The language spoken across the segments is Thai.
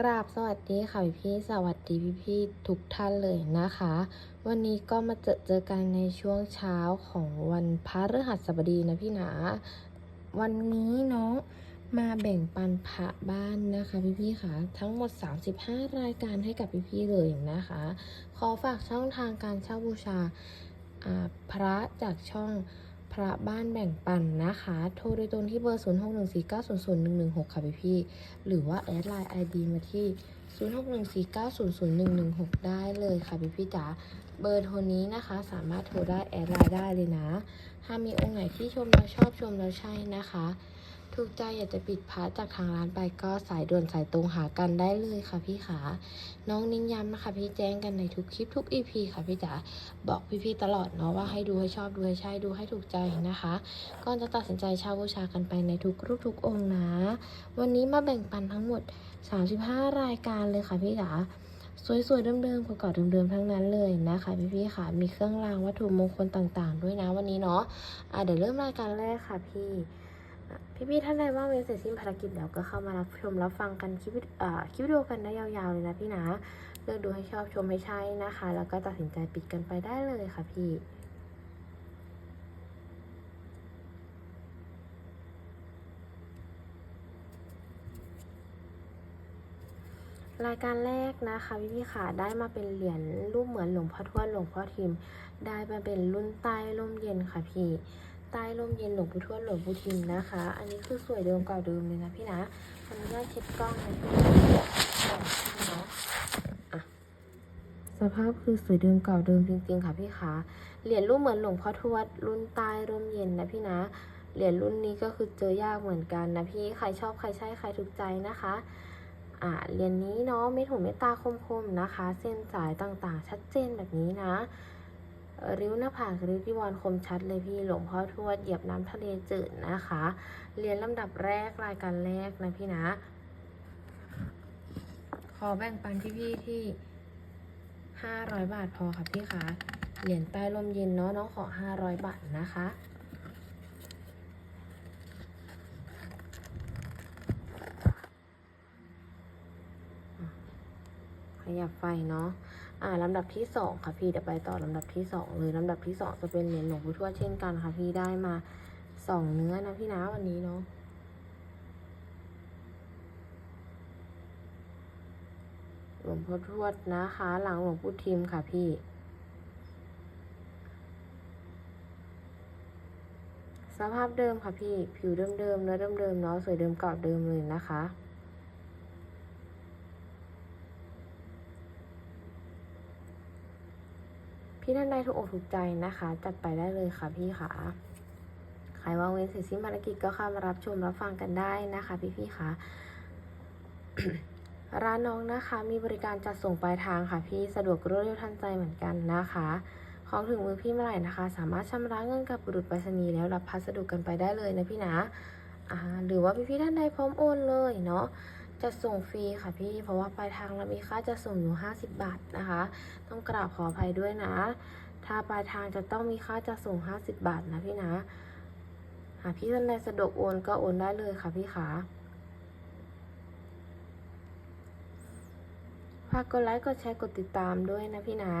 กราบสวัสดีค่ะพี่ๆสวัสดีพี่ๆทุกท่านเลยนะคะ วันนี้ก็มาเจอเจอกันในช่วงเช้าของวันพฤหัสบดีนะพี่หนาวันนี้เนาะมาแบ่งปันพระบ้านนะคะพี่ๆค่ะทั้งหมด 35 รายการให้กับพี่ๆเลยนะคะ ขอฝากช่องทางการเช่าบูชาพระจากช่อง พระบ้านแบ่งปันนะคะ โทรโดยตรงที่เบอร์ 0614900116 ค่ะพี่พี่หรือว่าแอดไลน์ ID มาที่ 0614900116 ได้เลยค่ะพี่พี่จ๋าเบอร์โทรนี้นะคะ สามารถโทรได้แอดไลน์ได้เลยนะถ้ามีองค์ไหนที่ชมแล้วชอบชมแล้วใช่นะคะ ถูกใจอยากจะปิดพาร์ทจากทางร้านไปก็สายด่วนสายตรงหากันได้เลยค่ะพี่ขา น้องนิ้นย้ำนะคะ พี่แจ้งกันในทุกคลิปทุก EP ค่ะพี่จ๋าบอกพี่ๆตลอดเนาะว่าให้ดูให้ชอบดูให้ใช่ดูให้ถูกใจนะคะก่อนจะตัดสินใจเช่าบูชากันไปในทุกรูปทุกองค์นะ วันนี้มาแบ่งปันทั้งหมด 35 รายการเลยค่ะพี่จ๋าสวยๆเดิมๆเก่าๆเดิมๆทั้งนั้นเลยนะคะพี่ๆค่ะ มีเครื่องรางวัตถุมงคลต่างๆ ด้วยนะวันนี้เนาะอะเดี๋ยวเริ่มรายการแรกค่ะพี่ พี่ๆท่านใดว่างเว้นเสร็จสิ้นภารกิจแล้วก็เข้ามารับชมรับฟังกันคลิปวิดีอ่าคลิปวิดีโอกันได้ยาวๆเลยนะพี่นะเลือกดูให้ชอบชมให้ใช่นะคะ แล้วก็ตัดสินใจปิดกันไปได้เลยค่ะพี่รายการแรกนะคะพี่พี่ค่ะได้มาเป็นเหรียญรูปเหมือนหลวงพ่อทวดหลวงพ่อทิม ได้มาเป็นรุ่นใต้ร่มเย็นค่ะพี่ ต้ร่มเย็นหลวงปู่ทวดหลวงปู่ทิมนะคะ อันนี้คือสวยเดิมเก่าเดิมเลยนะพี่นะอันนี้ได้เช็ดกล้องนะพี่นะสภาพคือสวยเดิมเก่าเดิมจริง ๆ ค่ะพี่คะเหรียญรูปเหมือนหลวงพ่อทวดรุ่นใต้ร่มเย็นนะพี่นะ เหรียญรุ่นนี้ก็คือเจอยากเหมือนกันนะพี่ ใครชอบใครใช่ใครถูกใจนะคะ อ่าเหรียญนี้เนาะเม็ดหูเม็ดตาคมๆนะคะ เส้นสายต่างๆ ชัดเจนแบบนี้นะ ริ้วหน้าผากริ้วที่วอนคมชัดเลยพี่หลวงพ่อทวดเหยียบน้ำทะเลจืดนะคะ เรียนลำดับแรกรายการแรกนะพี่นะ ขอแบ่งปันพี่ๆที่500บาทพอค่ะพี่คะเหรียญใต้ลมเย็นเนาะน้องขอ500บาทนะคะขยับไฟเนาะ อ่าลำดับที่สองค่ะพี่เดี๋ยวไปต่อลำดับที่สองเลยลำดับที่สองจะเป็นเหรียญหลวงปู่ทวดเช่นกันค่ะพี่ได้มาสองเนื้อนะพี่นะวันนี้เนาะหลวงพ่อทวดนะคะ หลังหลวงปู่ทิมค่ะพี่สภาพเดิมค่ะพี่ ผิวเดิมๆเนื้อเดิมๆเนาะสวยเดิมเก่าเดิมเลยนะคะ พี่ท่านใดถูกอกถูกใจนะคะ จัดไปได้เลยค่ะพี่ค่ะใครว่างเว้นเสร็จสิ้นภารกิจก็เข้ามารับชมรับฟังกันได้นะคะ พี่พี่ค่ะร้านน้องนะคะมีบริการจัดส่งปลายทางค่ะ พี่สะดวกรวดเร็วทันใจเหมือนกันนะคะ ของถึงมือพี่เมื่อไหร่นะคะ สามารถชำระเงินกับบุรุษไปรษณีย์แล้วรับพัสดุกันไปได้เลยนะพี่นะหรือว่าพี่พี่ท่านใดพร้อมโอนเลยเนาะ จะส่งฟรีค่ะพี่ เพราะว่าปลายทางเรามีค่าจะส่งอยู่ 50 บาทนะคะ ต้องกราบขออภัยด้วยนะ ถ้าปลายทางจะต้องมีค่าจะส่ง 50 บาทนะพี่นะ หากพี่ท่านใดสะดวกโอนก็โอนได้เลยค่ะพี่ขาฝากกดไลค์ กดแชร์ กดติดตามด้วยนะพี่นะ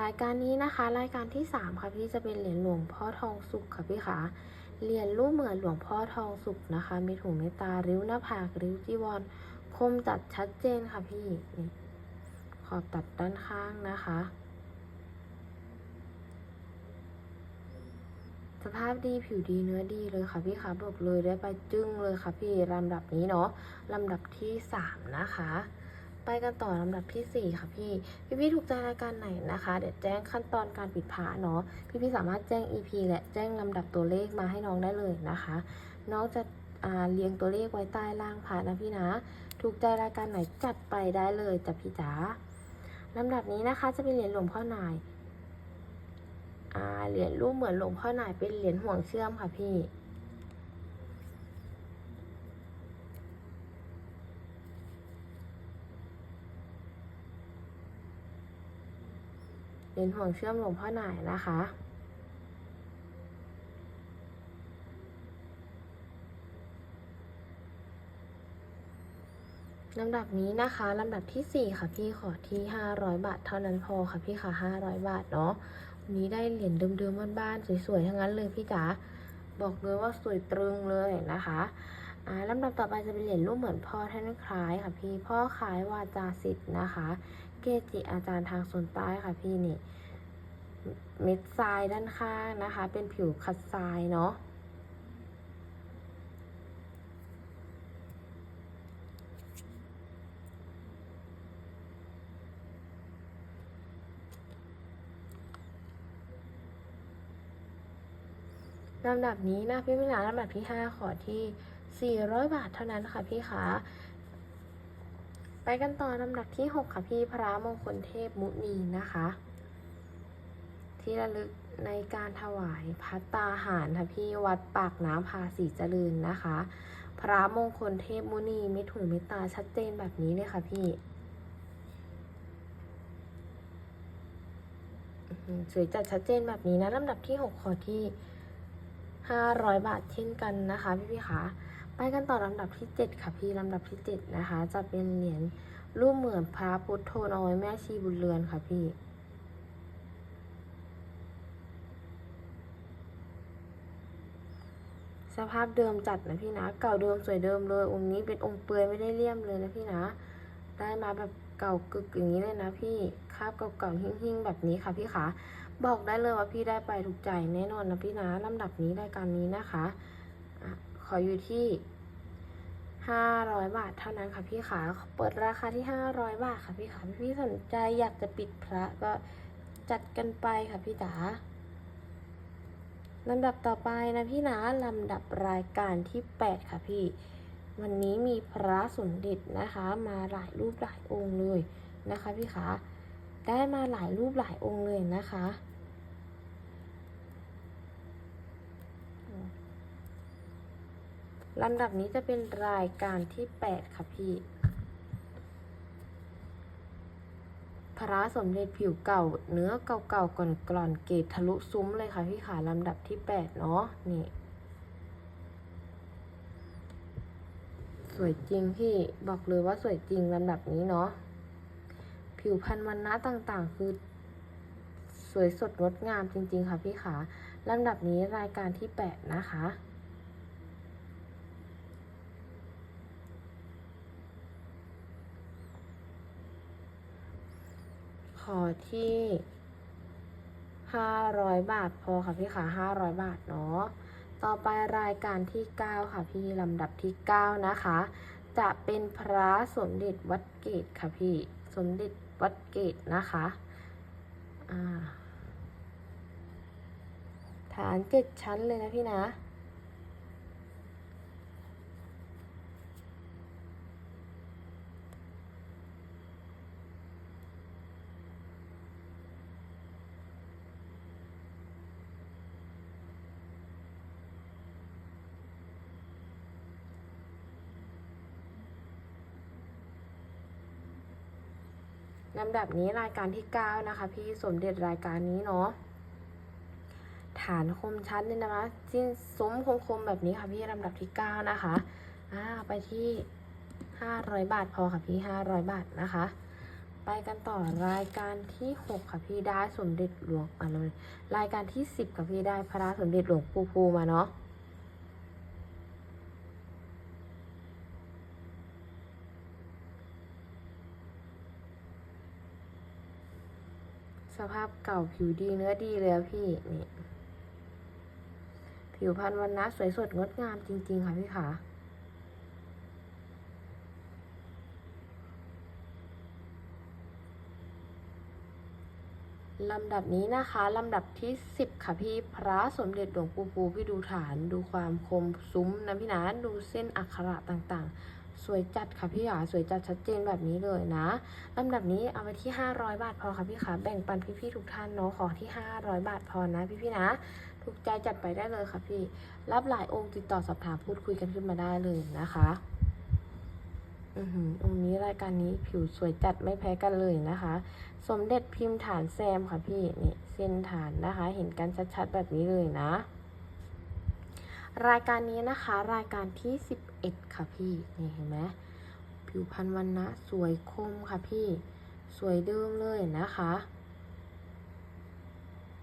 รายการนี้นะคะ รายการที่ 3 ค่ะพี่จะเป็นเหรียญหลวงพ่อทองสุขค่ะพี่ขา เรียญรูปเหมือนหลวงพ่อทองสุขนะคะ มีถุงเมตตา ริ้วหน้าผากริ้วจีวร คมจัดชัดเจนค่ะพี่นี่ขอบตัดด้านข้างนะคะ สภาพดีผิวดีเนื้อดีเลยค่ะพี่คะบอกเลยได้ไปจึ้งเลยค่ะพี่ลำดับนี้เนาะลำดับที่สามนะคะ ไปกันต่อลำดับที่สี่ค่ะพี่ พี่พี่ถูกใจรายการไหนนะคะ เดี๋ยวแจ้งขั้นตอนการปิดผาเนาะ พี่พี่สามารถแจ้ง EP และแจ้งลำดับตัวเลขมาให้น้องได้เลยนะคะ น้องจะเรียงตัวเลขไว้ใต้ล่างผานะพี่นะ ถูกใจรายการไหนจัดไปได้เลยจ้ะพี่จ๋าลำดับนี้นะคะจะเป็นเหรียญหลวงพ่อนายเหรียญรูปเหมือนหลวงพ่อหนายเป็นเหรียญห่วงเชื่อมค่ะพี่ เหรียญห่วงเชื่อมหลวงพ่อหน่ายนะคะ ลำดับนี้นะคะ ลำดับที่ 4 ค่ะพี่ขอที่ 500 บาท เท่านั้นพอค่ะพี่ค่ะ 500 บาทเนาะวันนี้ได้เหรียญเดิมๆบ้านๆสวยๆ ทั้งนั้นเลยพี่จ๋าบอกเลยว่าสวยตรึงเลยนะคะลำดับต่อไปจะเป็นเหรียญรูปเหมือนพ่อท่านคล้ายค่ะพี่พ่อคล้ายวาจาสิทธิ์นะคะ เกจิอาจารย์ทางโซนใต้ค่ะพี่นี่ เม็ดทรายด้านข้างนะคะ เป็นผิวคัดทรายเนาะลำดับนี้นะพี่พินาลำดับที่ 5 ขอที่ 400 บาทเท่านั้นค่ะพี่คะ ไปกันต่อลำดับที่ 6 ค่ะพี่พระมงคลเทพมุนีนะคะ ที่ระลึกในการถวายพัตตาหารค่ะพี่วัดปากน้ำภาษีเจริญนะคะ พระมงคลเทพมุนีเม็ดหูเม็ดตาชัดเจนแบบนี้เลยค่ะพี่สวยจัดชัดเจนแบบนี้นะลำดับที่ 6 ขอที่ 500 บาทเช่นกันนะคะพี่พี่คะ ไปกันต่อลำดับที่ 7 ค่ะพี่ลำดับที่ 7 นะคะ จะเป็นเหรียญรูปเหมือนพระพุทธโธน้อยแม่ชีบุญเรือนค่ะพี่สภาพเดิมจัดนะพี่นะ เก่าเดิมสวยเดิมเลยองค์นี้เป็นองค์เปลือยไม่ได้เลี่ยมเลยนะพี่นะ ได้มาแบบเก่ากึกอย่างนี้เลยนะพี่คาบเก่าๆหิ้งๆแบบนี้ค่ะพี่คะบอกได้เลยว่าพี่ได้ไปถูกใจแน่นอนนะพี่นะลำดับนี้รายการนี้นะคะ ขออยู่ที่ 500 บาทเท่านั้นค่ะพี่ขาเปิดราคาที่ 500 บาทค่ะพี่ขาพี่สนใจอยากจะปิดพระก็จัดกันไปค่ะพี่จ๋าลำดับต่อไปนะพี่นะลำดับรายการที่ 8 ค่ะพี่ วันนี้มีพระสมเด็จนะคะ มาหลายรูปหลายองค์เลยนะคะพี่คะได้มาหลายรูปหลายองค์เลยนะคะ ลำดับนี้จะเป็นรายการที่ 8 ค่ะพี่ พระสมเด็จผิวเก่า เนื้อเก่าๆก่อนกร่อนๆเกตทะลุซุ้มเลยค่ะพี่ขาลำดับที่ 8 เนาะนี่ สวยจริงพี่บอกเลยว่าสวยจริงลำดับนี้เนาะผิวพรรณวันนะต่างๆ คือ สวยสดงดงามจริง ๆ ค่ะพี่ขาลำดับนี้รายการที่ 8 นะคะ ขอที่500บาทพอค่ะพี่ขา500บาทเนาะ ต่อไปรายการที่9ค่ะพี่ลำดับที่9นะคะ จะเป็นพระสมเด็จวัดเกตค่ะพี่ สมเด็จวัดเกตนะคะฐานเจ็ดชั้นเลยนะพี่นะ ลำดับนี้รายการที่ 9 นะคะ พี่สมเด็จรายการนี้เนาะฐานคมชัดเนี่ยนะคะสิ้นซุ้มคมๆแบบนี้ค่ะพี่ลำดับที่ 9 นะคะอ่าไปที่ 500 บาทพอค่ะพี่ 500 บาทนะคะ ไปกันต่อรายการที่ 6 ค่ะพี่ได้สมเด็จหลวงอะเลยรายการที่ 10 ค่ะพี่ได้พระสมเด็จหลวงปู่ภูมาเนาะ สภาพเก่าผิวดีเนื้อดีเลยพี่นี่ผิวพรรณวันนะสวยสดงดงามจริง ๆ ค่ะพี่ขาลำดับนี้นะคะ ลำดับที่ 10 ค่ะพี่พระสมเด็จหลวงปู่ภูพี่ดูฐาน ดูความคมซุ้มนะพี่นะดูเส้นอักขระต่างๆ สวยจัดค่ะพี่ขาสวยจัดชัดเจนแบบนี้เลยนะลำดับนี้เอาไว้ที่ 500 บาทพอค่ะพี่คะแบ่งปันพี่ๆทุกท่านเนาะขอที่ 500 บาทพอนะพี่ๆนะถูกใจจัดไปได้เลยค่ะพี่ รับหลายองค์ติดต่อสอบถามพูดคุยกันขึ้นมาได้เลยนะคะอือหือองค์นี้รายการนี้ผิวสวยจัดไม่แพ้กันเลยนะคะ สมเด็จพิมพ์ฐานแซมค่ะพี่นี่เส้นฐานนะคะ เห็นกันชัดๆแบบนี้เลยนะ รายการนี้นะคะ รายการที่ 11 ค่ะพี่ นี่เห็นไหมผิวพรรณวันนะสวยคมค่ะพี่ สวยเดิมเลยนะคะ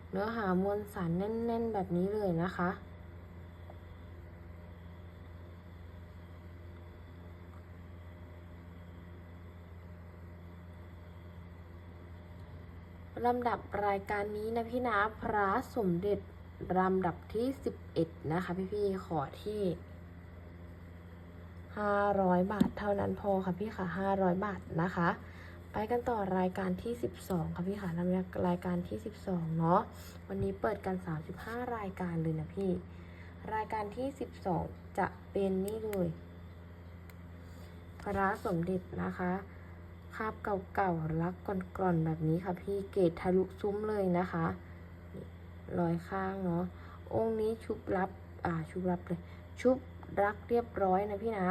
เนื้อหามวลสารแน่น ๆ แบบนี้เลยนะคะ ลำดับรายการนี้นะพี่นะพระสมเด็จ ลำดับที่ 11 นะคะ พี่ๆขอที่500 บาทเท่านั้นพอค่ะพี่ค่ะ 500 บาทนะคะ ไปกันต่อรายการที่ 12 ค่ะพี่ค่ะลำดับรายการที่ 12 เนาะวันนี้เปิดกัน 35 รายการเลยนะพี่ รายการที่ 12 จะเป็นนี่เลยพระสมเด็จนะคะคาบเก่าๆรักกร่อนๆแบบนี้ค่ะพี่เกตทะลุซุ้มเลยนะคะ ลอยข้างเนาะองค์นี้ชุบรับอ่าชุบรับเลยชุบรักเรียบร้อยนะพี่นะ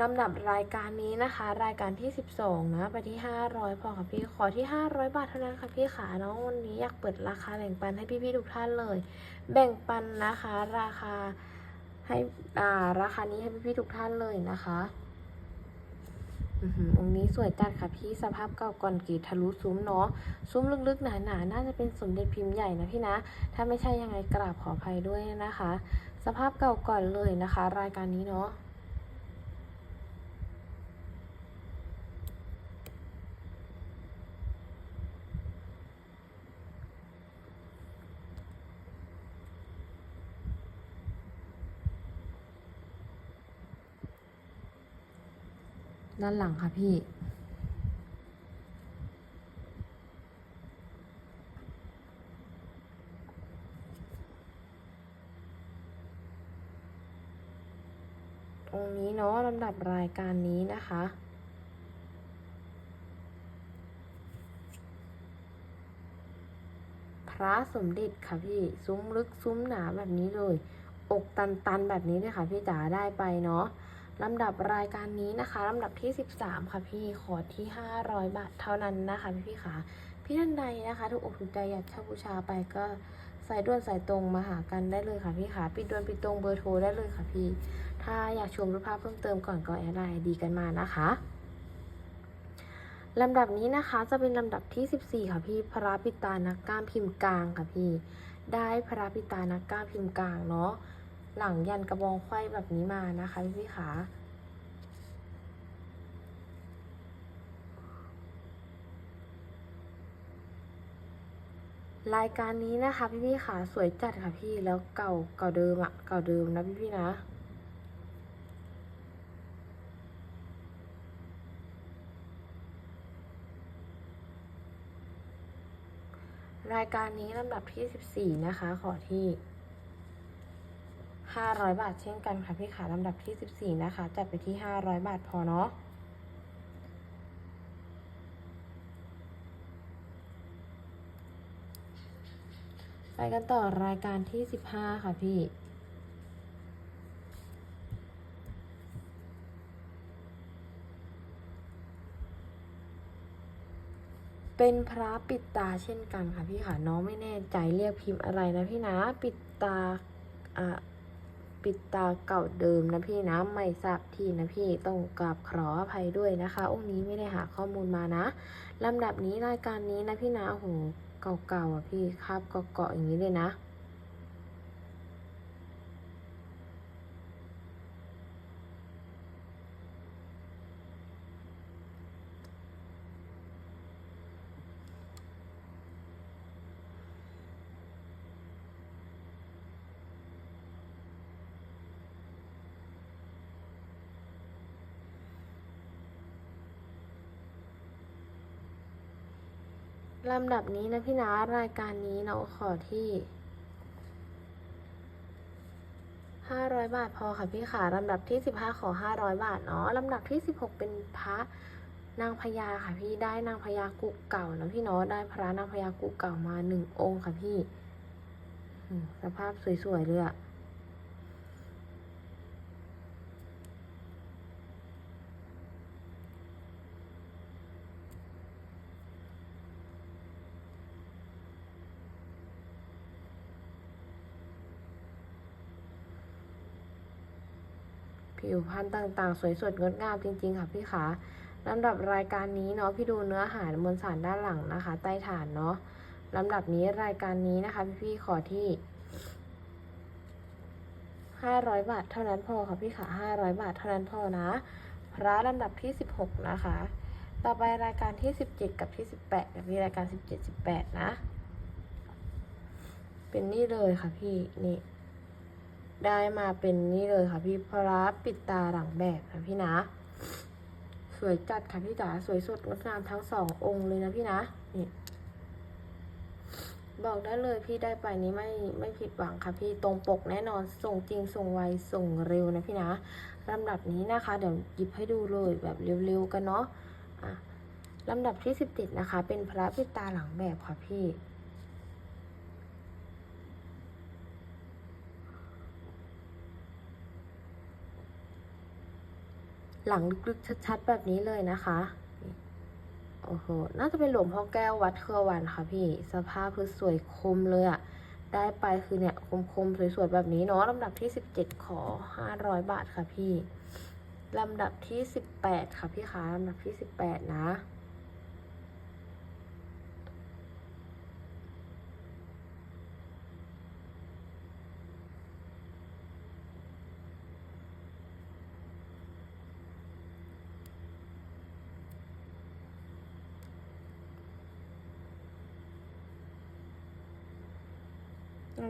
ลำดับรายการนี้นะคะ รายการที่ 12 นะไปที่ 500 พอค่ะพี่ขอที่ 500 บาทเท่านั้นค่ะพี่ขาน้องวันนี้อยากเปิดราคาแบ่งปันให้พี่ๆทุกท่านเลย แบ่งปันนะคะ ราคาให้อ่าราคานี้ให้พี่ๆทุกท่านเลยนะคะองค์นี้สวยจัดค่ะพี่สภาพเก่าก่อนกรีดทะลุซุ้มเนาะซุ้มลึกๆหนาๆน่าจะเป็นสมเด็จพิมพ์ใหญ่นะพี่นะ ถ้าไม่ใช่ยังไงกราบขออภัยด้วยนะคะ สภาพเก่าก่อนเลยนะคะ รายการนี้เนาะ ด้านหลังค่ะพี่ ตรงนี้เนาะลำดับรายการนี้นะคะพระสมเด็จค่ะพี่ซุ้มลึกซุ้มหนาแบบนี้เลย อกตันๆแบบนี้เลยค่ะพี่จ๋าได้ไปเนาะ ลำดับรายการนี้นะคะลำดับที่ 13 ค่ะพี่ขอที่ 500 บาทเท่านั้นนะคะพี่พี่ขาพี่ท่านใดนะคะทุกอกถูกใจอยากเช่าบูชาไปก็สายด่วนสายตรงมาหากันได้เลยค่ะพี่ขาปิดด่วนปิดตรงเบอร์โทรได้เลยค่ะพี่ ถ้าอยากชมรูปภาพเพิ่มเติมก่อนก็แอดไลน์ดีกันมานะคะลำดับนี้นะคะจะเป็นลำดับที่ 14 ค่ะพี่พระปิตานักกล้ามพิมพ์กลางค่ะพี่ ได้พระปิตานักกล้ามพิมพ์กลางเนาะ หลังยันกระบองไขว้แบบนี้มานะคะพี่ขารายการนี้นะคะพี่พี่ขาสวยจัดค่ะพี่แล้วเก่าเก่าเดิมอะเก่าเดิมนะพี่พี่นะ รายการนี้ลำดับที่ 14 นะคะ ขอที่ 500 บาทเช่นกันค่ะพี่ขาลำดับที่ 14 นะคะ จัดไปที่ 500 บาทพอเนาะไปกันต่อรายการที่ 15 ค่ะพี่เป็นพระปิดตาเช่นกันค่ะพี่ค่ะน้องไม่แน่ใจเรียกพิมพ์อะไรนะพี่นะ ปิดตาอะ ปิดตาเก่าเดิมนะพี่นะ ไม่ทราบที่นะพี่ต้องกราบขออภัยด้วยนะคะ องค์นี้ไม่ได้หาข้อมูลมานะลำดับนี้รายการนี้นะพี่นะโอ้โหเก่าๆอะพี่คาบเกาะๆอย่างนี้เลยนะ ลำดับนี้นะพี่นะรายการนี้เราขอที่500บาทพอค่ะพี่ขาลำดับที่15ขอ500บาทเนาะลำดับที่16เป็นพระนางพญาค่ะพี่ได้นางพญากุเก่านะพี่เนาะได้พระนางพญากุเก่ามาหนึ่งองค์ค่ะพี่สภาพสวยๆเลยอะ ผิวพรรณต่างๆ สวยสดงดงามจริง ๆ ค่ะพี่ขาลำดับรายการนี้เนาะพี่ดูเนื้อหามวลสารด้านหลังนะคะ ใต้ฐานเนาะลำดับนี้รายการนี้นะคะพี่ๆขอที่500บาทเท่านั้นพอค่ะพี่ขา500บาทเท่านั้นพอนะ พระลำดับที่16นะคะ ต่อไปรายการที่17กับที่18กับพี่รายการ17 18นะ เป็นนี่เลยค่ะพี่นี่ ได้มาเป็นนี่เลยค่ะพี่พระปิดตาหลังแบบนะพี่นะ สวยจัดค่ะพี่จ๋าสวยสดงดงามทั้งสององค์เลยนะพี่นะนี่บอกได้เลยพี่ได้ไปนี้ไม่ไม่ผิดหวังค่ะพี่ตรงปกแน่นอนส่งจริงส่งไวส่งเร็วนะพี่นะลำดับนี้นะคะ เดี๋ยวหยิบให้ดูเลยแบบเร็วๆกันเนาะลำดับที่สิบติดนะคะ เป็นพระปิตาหลังแบบค่ะพี่ หลังลึกๆชัดๆแบบนี้เลยนะคะโอ้โหน่าจะเป็นหลวงพ่อแก้ววัดเครือวันค่ะพี่สภาพคือสวยคมเลยอะได้ไปคือเนี่ยคมๆสวยๆแบบนี้เนาะลำดับที่สิบเจ็ดขอห้าร้อยบาทค่ะพี่ลำดับที่สิบแปดค่ะพี่คะลำดับที่สิบแปดนะ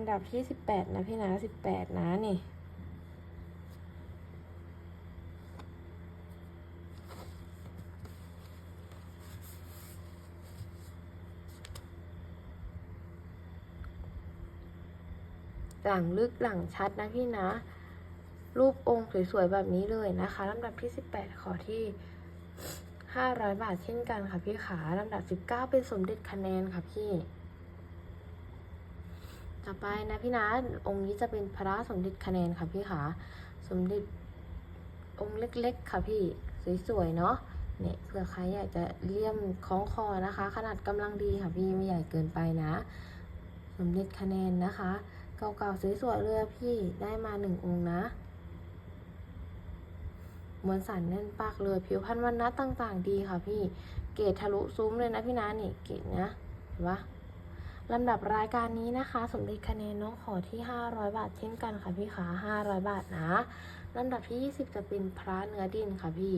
ำดับที่สิบแปดนะพี่นะสิบแปดนะนี่หลังลึกหลังชัดนะพี่นะ รูปองค์สวยๆแบบนี้เลยนะคะลำดับที่สิบแปดขอที่ห้าร้อยบาทเช่นกันค่ะพี่ขาลำดับสิบเก้าเป็นสมเด็จคะแนนค่ะพี่ ต่อไปนะพี่นะองค์นี้จะเป็นพระสมเด็จคะแนนค่ะพี่ขาสมเด็จองค์เล็กๆ ค่ะพี่สวยๆเนาะเนี่ยเผื่อใครอยากจะเลี่ยมคล้องคอนะคะ ขนาดกำลังดีค่ะพี่ไม่ใหญ่เกินไปนะ สมเด็จคะแนนนะคะ เก่าๆสวยๆเลยอะพี่ได้มาหนึ่งองค์นะมวลสารแน่นปากเลยผิวพรรณวันนะต่างๆ ดีค่ะพี่ เกรดทะลุซุ้มเลยนะพี่นะนี่เกรดนะเห็นปะ ลำดับรายการนี้นะคะ สมเด็จคะแนนน้องขอที่ 500 บาทเช่นกันค่ะพี่ขา500 บาทนะลำดับที่ 20 จะเป็นพระเนื้อดินค่ะพี่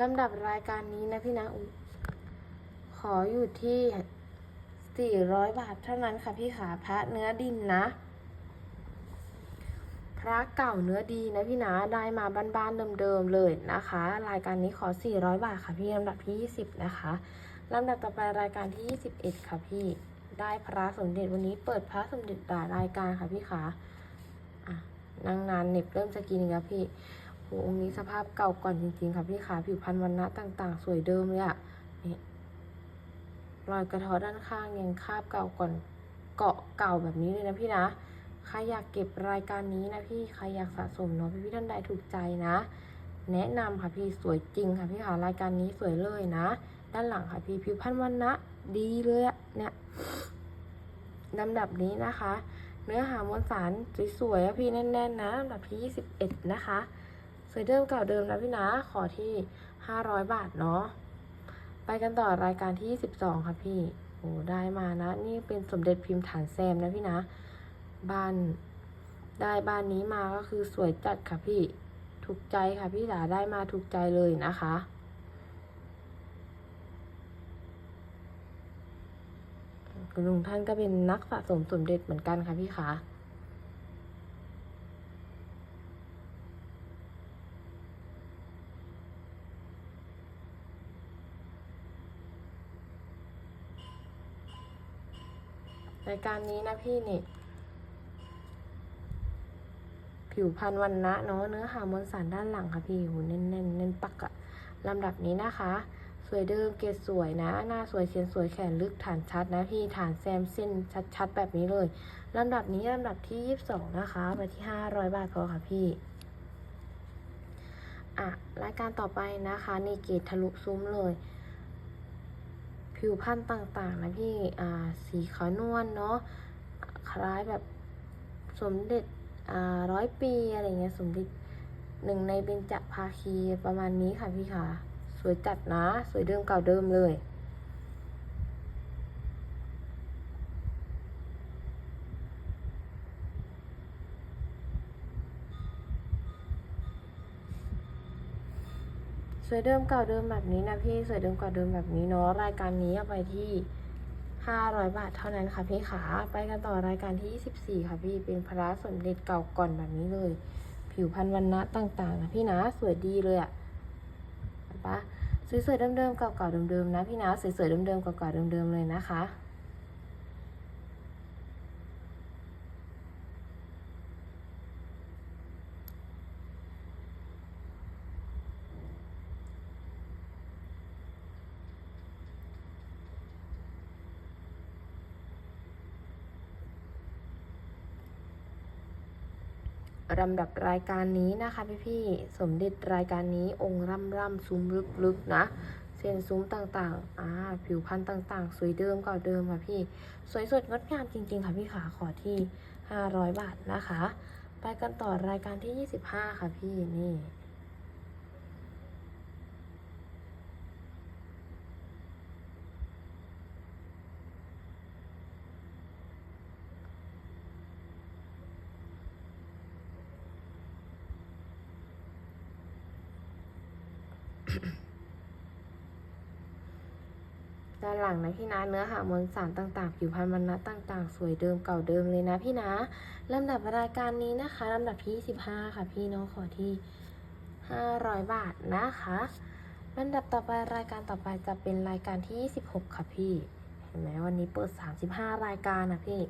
ลำดับรายการนี้นะพี่นะอุ๊ยขออยู่ที่ 400 บาทเท่านั้นค่ะพี่ขาพระเนื้อดินนะ พระเก่าเนื้อดีนะพี่นะได้มาบ้านๆเดิมๆเลยนะคะ รายการนี้ขอ 400 บาทค่ะพี่ลำดับที่ 20 นะคะลำดับต่อไปรายการที่ 21 ค่ะพี่ได้พระสมเด็จวันนี้เปิดพระสมเด็จหลารายการค่ะพี่คะอะนางนานเน็บเริ่มจะกินแล้วพี่โหองค์นี้สภาพเก่าก่อนจริงๆค่ะพี่ขาผิวพรรณวันนะต่างๆ สวยเดิมเลยอะนี่รอยกระเท้อด้านข้างยังคาบเก่าก่อนเกาะเก่าแบบนี้เลยนะพี่นะ รอยากเก็บรายการนี้นะพี่ใครอยากสะสมเนาะพี่พี่ท่านใดถูกใจนะ แนะนำค่ะพี่สวยจริงค่ะพี่ค่ะรายการนี้สวยเลยนะ ด้านหลังค่ะพี่ผิวพรรณวันนะดีเลยเนี่ยลำดับนี้นะคะ เนื้อหามวลสารสวยๆพี่แน่นๆนะลำดับที่21 นะคะสวยเดิมเก่าเดิมนะพี่นะขอที่ 500 บาทเนาะไปกันต่อรายการที่ 22 ค่ะพี่โอ้ได้มานะ นี่เป็นสมเด็จพิมพ์ฐานแซมนะพี่นะ บ้าน ได้บ้านนี้มาก็คือสวยจัดค่ะพี่ ถูกใจค่ะพี่จ๋าได้มาถูกใจเลยนะคะ คุณลุงท่านก็เป็นนักสะสมสมเด็จเหมือนกันค่ะพี่คะรายการนี้นะพี่นี่ ผิวพรรณวันนะเนาะเนื้อหามวลสารด้านหลังค่ะพี่โหแน่นแน่นแน่นปักอะลำดับนี้นะคะ สวยเดิมเกรดสวยนะ หน้าสวยเชียนสวยแขนลึกฐานชัดนะพี่ฐานแซมเส้นชัดๆ แบบนี้เลยลำดับนี้ลำดับที่ 22 นะคะไปที่ 500 บาทพอค่ะพี่อะรายการต่อไปนะคะนี่เกรดทะลุซุ้มเลย ผิวพรรณต่างๆนะพี่อ่าสีขาวนวลเนาะคล้ายแบบสมเด็จ ร้อยปีอะไรเงี้ยสมเด็จหนึ่งในเบญจภาคีประมาณนี้ค่ะพี่ค่ะ สวยจัดนะ สวยเดิมเก่าเดิมเลยสวยเดิมเก่าเดิมแบบนี้นะพี่สวยเดิมเก่าเดิมแบบนี้เนาะรายการนี้เอาไปที่ 500 บาทเท่านั้นค่ะพี่ขา ไปกันต่อรายการที่ 24 ค่ะพี่ เป็นพระสมเด็จเก่าก่อนแบบนี้เลย ผิวพรรณวันนะต่างๆนะพี่นะ สวยดีเลยอะเห็นปะสวยๆเดิมๆเก่าๆเดิมๆนะพี่นะ สวยๆเดิมๆเก่าๆเดิมๆเลยนะคะ ลำดับรายการนี้นะคะพี่พี่ๆสมเด็จรายการนี้องค์ร่ำร่ำซุ้มลึกๆนะ เส้นซุ้มต่างๆอ่าผิวพรรณต่างๆ สวยเดิมเก่าเดิมค่ะพี่ สวยสดงดงามจริง ๆ ค่ะพี่ขาขอที่ 500 บาทนะคะ ไปกันต่อรายการที่ 25 ค่ะพี่นี่ ลังนะพี่นะเนื้อหามวลสารต่างๆ ผิวพรรณวรรณะต่างๆ สวยเดิมเก่าเดิมเลยนะพี่นะลำดับรายการนี้นะคะลำดับที่15ค่ะพี่น้องขอที่ 500 บาทนะคะลำดับต่อไปรายการต่อไปจะเป็นรายการที่ 26 ค่ะพี่ เห็นไหมวันนี้เปิด 35 รายการนะพี่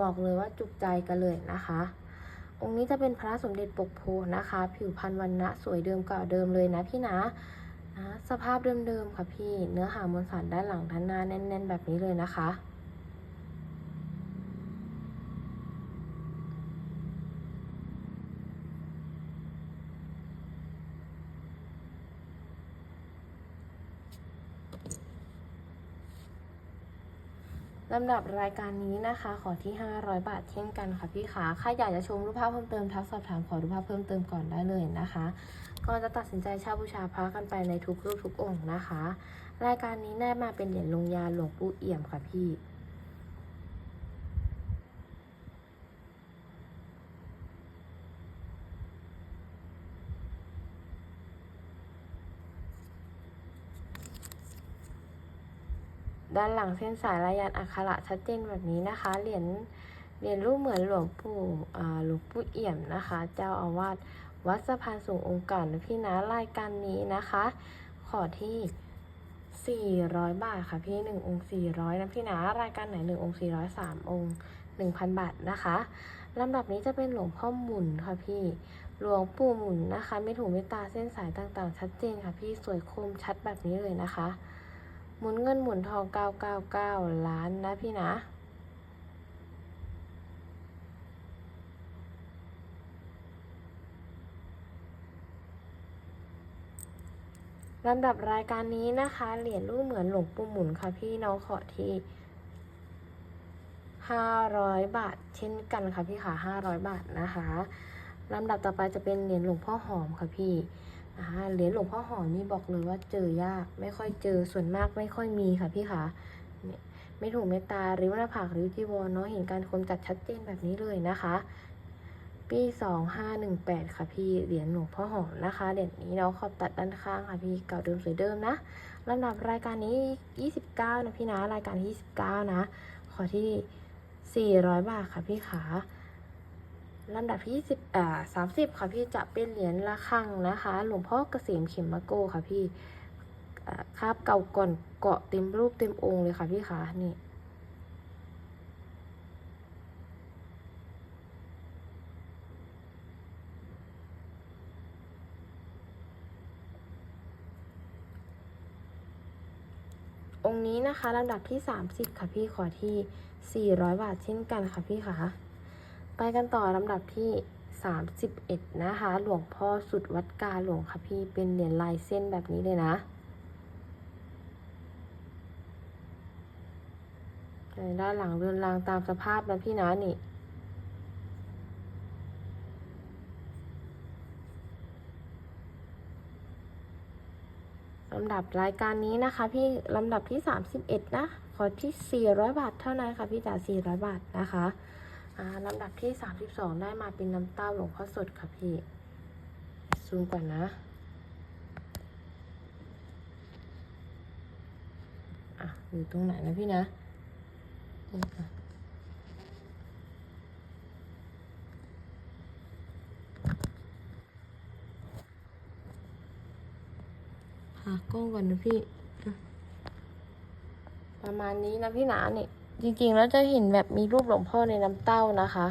บอกเลยว่าจุกใจกันเลยนะคะ องค์นี้จะเป็นพระสมเด็จปกโพนะคะ ผิวพรรณวันนะสวยเดิมเก่าเดิมเลยนะพี่นะ นะสภาพเดิมๆค่ะพี่ เนื้อหามวลสารด้านหลังด้านหน้าแน่น ๆ แบบนี้เลยนะคะ ลำดับรายการนี้นะคะ ขอที่ 500 บาทเช่นกันค่ะพี่ขาใครอยากจะชมรูปภาพเพิ่มเติมทักสอบถามขอรูปภาพเพิ่มเติมก่อนได้เลยนะคะ ก่อนจะตัดสินใจเช่าบูชาพระกันไปในทุกรูปทุกองค์นะคะ รายการนี้ได้มาเป็นเหรียญลงยาหลวงปู่เอี่ยมค่ะพี่ด้านหลังเส้นสายลายันอักขระชัดเจนแบบนี้นะคะ เหรียญเหรียญรูปเหมือนหลวงปู่หลวงปู่เอี่ยมนะคะ เจ้าอาวาส วัดสะพานสูงองค์ก่านะพี่นะรายการนี้นะคะ ขอที่ 400 บาทค่ะพี่หนึ่งองค์ 400 นะพี่นะรายการไหนหนึ่งองค์ 400สามองค์ 1,000 บาทนะคะลำดับนี้จะเป็นหลวงพ่อหมุนค่ะพี่หลวงปู่หมุนนะคะไม่ถูกเมตตาเส้นสายต่างๆ ชัดเจนค่ะพี่สวยคมชัดแบบนี้เลยนะคะ หมุนเงินหมุนทอง 999 ล้านนะพี่นะ ลำดับรายการนี้นะคะ เหรียญรูปเหมือนหลวงปู่หมุนค่ะพี่น้องขอที่500บาท เช่นกันค่ะพี่ค่ะ500บาทนะคะลำดับต่อไปจะเป็นเหรียญหลวงพ่อหอมค่ะพี่อ่าเหรียญหลวงพ่อหอมนี่บอกเลยว่าเจอยากไม่ค่อยเจอส่วนมากไม่ค่อยมีค่ะพี่คะเนี่ยไม่ถูกเมตตาริ้วหน้าผากริ้วจีวรเนาะเห็นการคมจัดชัดเจนแบบนี้เลยนะคะ ปีสองห้าหนึ่งแปดค่ะพี่เหรียญหลวงพ่อหอมนะคะเหรียญนี้เราะขอบตัดด้านข้างค่ะพี่เก่าเดิมสวยเดิมนะลำดับรายการนี้ยี่สิบเก้านะพี่นะรายการที่ยี่สิบเก้านะ ขอที่สี่ร้อยบาทค่ะพี่ขาลำดับที่สิบอ่าสามสิบค่ะพี่จะเป็นเหรียญระฆังนะคะ หลวงพ่อเกษมเข็มมะโกค่ะพี่คาบเก่าก่อนเกาะเต็มรูปเต็มองค์เลยค่ะพี่คะนี่ องค์นี้นะคะลำดับที่ 30 ค่ะพี่ขอที่ 400 บาทเช่นกันค่ะพี่คะไปกันต่อลำดับที่ 31 นะคะ หลวงพ่อสุดวัดกาหลวงค่ะพี่เป็นเหรียญลายเส้นแบบนี้เลยนะด้านหลังเรือนรางตามสภาพนะพี่นะนี่ ลำดับรายการนี้นะคะ พี่ลำดับที่ 31 นะขอที่ 400 บาทเท่านั้นค่ะพี่จ๋า400 บาทนะคะอ่าลำดับที่ 32 ได้มาเป็นน้ำเต้าหลวงพ่อสดค่ะพี่ซูมก่อนนะอะอยู่ตรงไหนนะพี่นะนี่ค่ะากล้องก่อนนะพี่ ประมาณนี้นะพี่หนาเนี่ยจริงๆแล้วจะเห็นแบบมีรูปหลวงพ่อในน้ำเต้านะคะ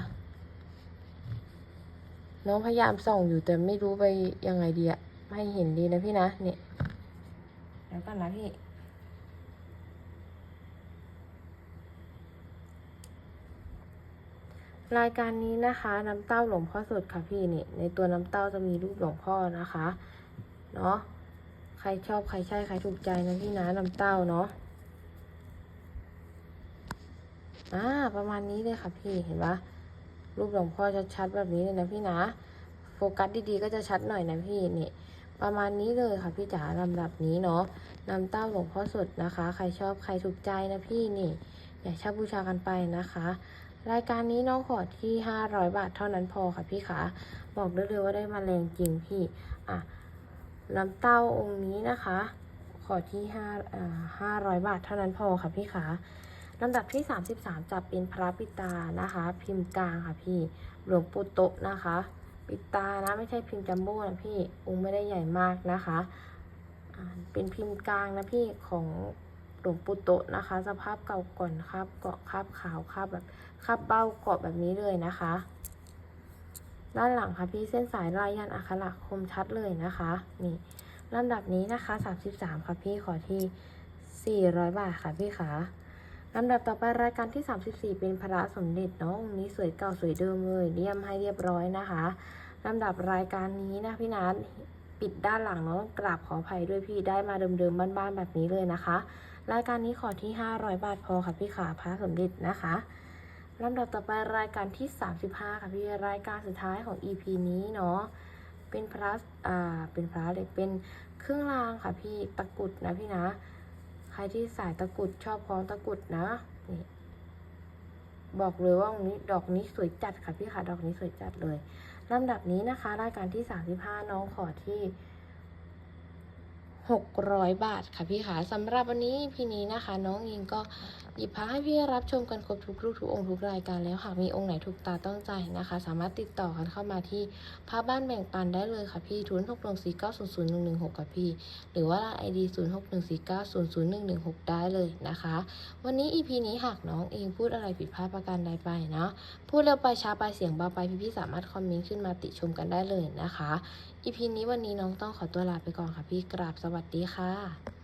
น้องพยายามส่องอยู่แต่ไม่รู้ไปยังไงดีอะไม่เห็นดีนะพี่นะเนี่ยเดี๋ยวก่อนนะพี่รายการนี้นะคะ น้ำเต้าหลวงพ่อสดค่ะพี่นี่ในตัวน้ำเต้าจะมีรูปหลวงพ่อนะคะ เนาะ ใครชอบใครใช่ใครถูกใจนะพี่นะน้ำเต้าเนาะอ่าประมาณนี้เลยค่ะพี่เห็นปะรูปหลวงพ่อชัดๆแบบนี้เลยนะพี่นะโฟกัสดีๆก็จะชัดหน่อยนะพี่นี่ประมาณนี้เลยค่ะพี่จ๋าลำดับนี้เนาะนำเต้าหลวงพ่อสดนะคะ ใครชอบใครถูกใจนะพี่นี่ อยากเช่าบูชากันไปนะคะ รายการนี้น้องขอที่ 500 บาทเท่านั้นพอค่ะพี่ขาบอกได้เลยว่าได้มาแรงจริงพี่ อะ น้ำเต้าองค์นี้นะคะ ขอที่5อ่า500บาทเท่านั้นพอค่ะพี่ขาลำดับที่ 33จะเป็นพระปิตานะคะ พิมพ์กลางค่ะพี่หลวงปู่โตะนะคะ ปิตานะไม่ใช่พิมพ์จัมโบ้นะพี่องค์ไม่ได้ใหญ่มากนะคะเป็นพิมพ์กลางนะพี่ของหลวงปู่โตะนะคะ สภาพเก่าก่อนครับเกาะคาบขาวคาบแบบคับเบ้าเกาะแบบนี้เลยนะคะ ด้านหลังค่ะพี่เส้นสายลายยันอักขระคมชัดเลยนะคะ นี่ลำดับนี้นะคะ 33 ค่ะพี่ขอที่ 400 บาทค่ะพี่ขาลำดับต่อไปรายการที่ 34 เป็นพระสมเด็จเนาะองค์นี้สวยเก่าสวยเดิมเลยเลี่ยมให้เรียบร้อยนะคะลำดับรายการนี้นะพี่นัทปิดด้านหลังเนาะกราบขออภัยด้วยพี่ได้มาเดิมๆบ้านๆแบบนี้เลยนะคะ รายการนี้ขอที่ 500 บาทพอค่ะพี่ขาพระสมเด็จนะคะ ลำดับต่อไปรายการที่ 35 ค่ะพี่รายการสุดท้ายของ EP นี้เนาะเป็นพระอ่าเป็นพระเล็กเป็นเครื่องรางค่ะพี่ตะกรุดนะพี่นะ ใครที่สายตะกรุดชอบคล้องตะกรุดนะนี่บอกเลยว่าวันนี้ดอกนี้สวยจัดค่ะพี่ค่ะดอกนี้สวยจัดเลยลำดับนี้นะคะ รายการที่ 35 น้องขอที่600 บาทค่ะพี่ค่ะสำหรับวันนี้พี่นี้นะคะ น้องเองก็ หยิบพระให้พี่รับชมกันครบทุกรูปทุกองค์ทุกรายการแล้วหากมีองค์ไหนถูกตาต้องใจนะคะ สามารถติดต่อกันเข้ามาที่พระบ้านแบ่งปันได้เลยค่ะพี่ทุน6 1 4 9 0 0 1 1 6กับพี่ หรือว่าไอดี0 6 1 4 9 0 0 1 1 6ได้เลยนะคะ วันนี้ EP นี้หากน้องเองพูดอะไรผิดพลาดประการใดไปเนาะพูดเร็วไปช้าไปเสียงเบาไปพี่ๆสามารถคอมเมนต์ขึ้นมาติชมกันได้เลยนะคะอีพีนี้วันนี้น้องต้องขอตัวลาไปก่อนค่ะพี่กราบสวัสดีค่ะ